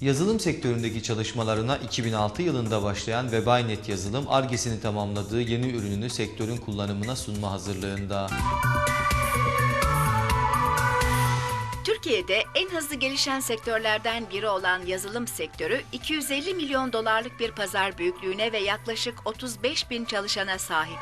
Yazılım sektöründeki çalışmalarına 2006 yılında başlayan Webaynet Yazılım, ARGE'sini tamamladığı yeni ürününü sektörün kullanımına sunma hazırlığında. Türkiye'de en hızlı gelişen sektörlerden biri olan yazılım sektörü 250 milyon dolarlık bir pazar büyüklüğüne ve yaklaşık 35 bin çalışana sahip.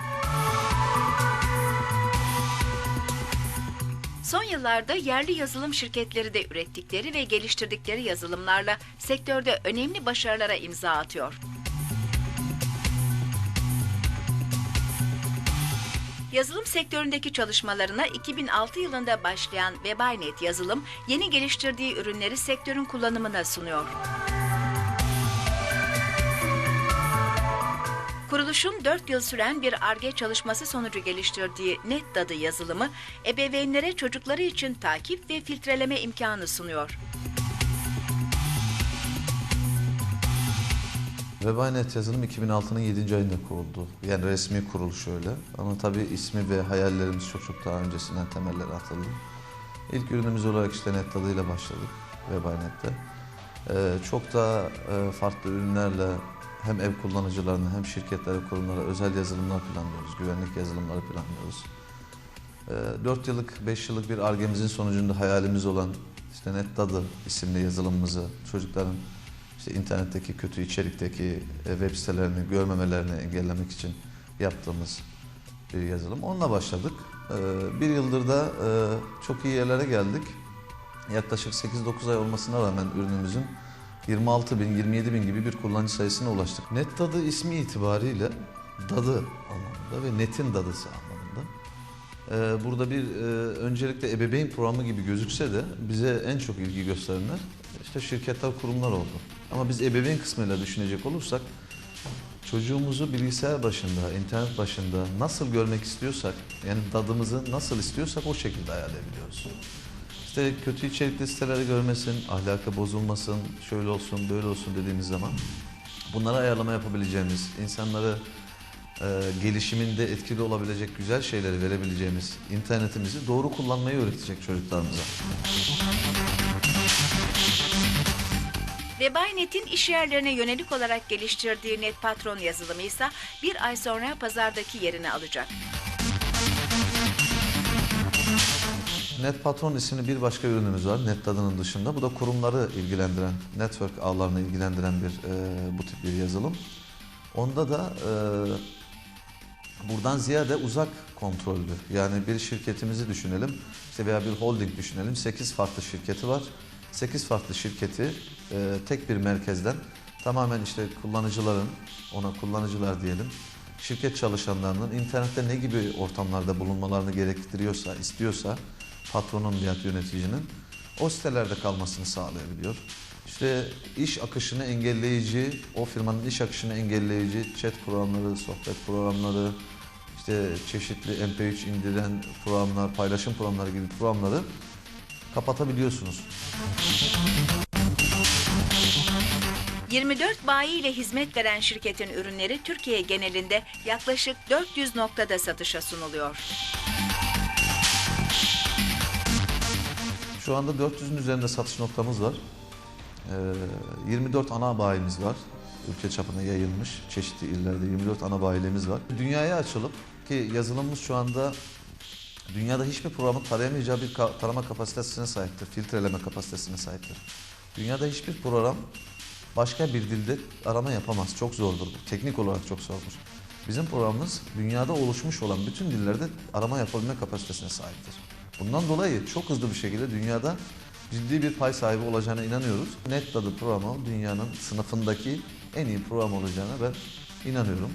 Son yıllarda yerli yazılım şirketleri de ürettikleri ve geliştirdikleri yazılımlarla sektörde önemli başarılara imza atıyor. Yazılım sektöründeki çalışmalarına 2006 yılında başlayan Webaynet Yazılım, yeni geliştirdiği ürünleri sektörün kullanımına sunuyor. Kuruluşun 4 yıl süren bir ARGE çalışması sonucu geliştirdiği NetDadı yazılımı, ebeveynlere çocukları için takip ve filtreleme imkanı sunuyor. Webaynet yazılım 2006'nın 7. ayında kuruldu. Yani resmi kuruluş öyle. Ama tabii ismi ve hayallerimiz çok çok daha öncesinden temeller atıldı. İlk ürünümüz olarak işte net adıyla başladık Webaynet'te. Ee, çok daha e, farklı ürünlerle hem ev kullanıcılarına hem şirketlere, kurumlara özel yazılımlar planlıyoruz. Güvenlik yazılımları planlıyoruz. Ee, 4 yıllık, 5 yıllık bir argemizin sonucunda hayalimiz olan işte NetDadı isimli yazılımımızı çocukların işte internetteki kötü içerikteki e, web sitelerini görmemelerini engellemek için yaptığımız bir yazılım. Onunla başladık. Ee, Bir yıldır da e, çok iyi yerlere geldik. Yaklaşık 8-9 ay olmasına rağmen ürünümüzün 26 bin, 27 bin gibi bir kullanıcı sayısına ulaştık. Net dadı ismi itibariyle dadı anlamında ve netin dadısı anlamında. Ee, Burada bir e, öncelikle ebeveyn programı gibi gözükse de bize en çok ilgi gösterenler işte şirketler, kurumlar oldu. Ama biz ebeveyn kısmıyla düşünecek olursak çocuğumuzu bilgisayar başında, internet başında nasıl görmek istiyorsak, yani dadımızı nasıl istiyorsak o şekilde ayarlayabiliyoruz. İşte kötü içerikli siteleri görmesin, ahlakı bozulmasın, şöyle olsun, böyle olsun dediğimiz zaman bunlara ayarlama yapabileceğimiz, insanları e, gelişiminde etkili olabilecek güzel şeyleri verebileceğimiz internetimizi doğru kullanmayı öğretecek çocuklarımıza. Webaynet'in iş yerlerine yönelik olarak geliştirdiği NetPatron yazılımı ise bir ay sonra pazardaki yerini alacak. Net Patron isimli bir başka ürünümüz var. Net tadının dışında. Bu da kurumları ilgilendiren, network ağlarını ilgilendiren bir e, bu tip bir yazılım. Onda da e, buradan ziyade uzak kontrollü. Yani bir şirketimizi düşünelim. İşte veya bir holding düşünelim. 8 farklı şirketi var. 8 farklı şirketi e, tek bir merkezden tamamen işte kullanıcıların, ona kullanıcılar diyelim, şirket çalışanlarının internette ne gibi ortamlarda bulunmalarını gerektiriyorsa, istiyorsa patronun veya yöneticinin o sitelerde kalmasını sağlayabiliyor. İşte iş akışını engelleyici, o firmanın iş akışını engelleyici chat programları, sohbet programları, işte çeşitli MP3 indiren programlar, paylaşım programları gibi programları kapatabiliyorsunuz. 24 bayi ile hizmet veren şirketin ürünleri Türkiye genelinde yaklaşık 400 noktada satışa sunuluyor. Şu anda 400'ün üzerinde satış noktamız var. Ee, 24 ana bayimiz var. Ülke çapına yayılmış çeşitli illerde 24 ana bayilemiz var. Dünyaya açılıp ki yazılımımız şu anda dünyada hiçbir programın tarayamayacağı bir tarama kapasitesine sahiptir. Filtreleme kapasitesine sahiptir. Dünyada hiçbir program başka bir dilde arama yapamaz. Çok zordur bu. Teknik olarak çok zordur. Bizim programımız dünyada oluşmuş olan bütün dillerde arama yapabilme kapasitesine sahiptir. Bundan dolayı çok hızlı bir şekilde dünyada ciddi bir pay sahibi olacağına inanıyoruz. NetDadı programı dünyanın sınıfındaki en iyi program olacağına ben inanıyorum.